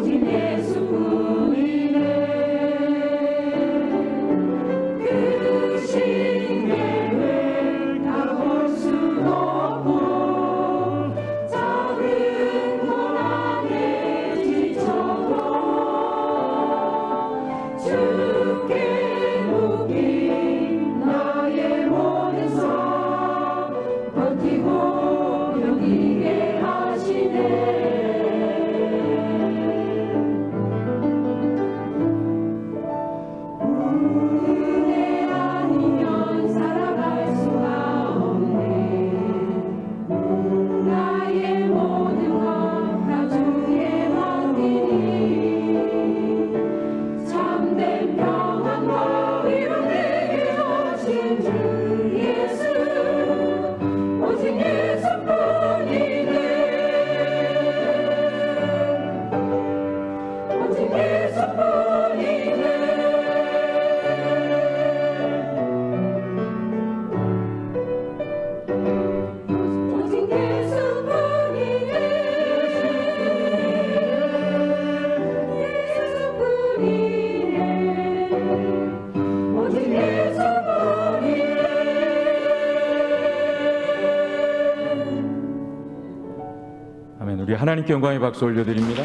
Hoje mesmo. 우리 하나님께 영광의 박수 올려드립니다.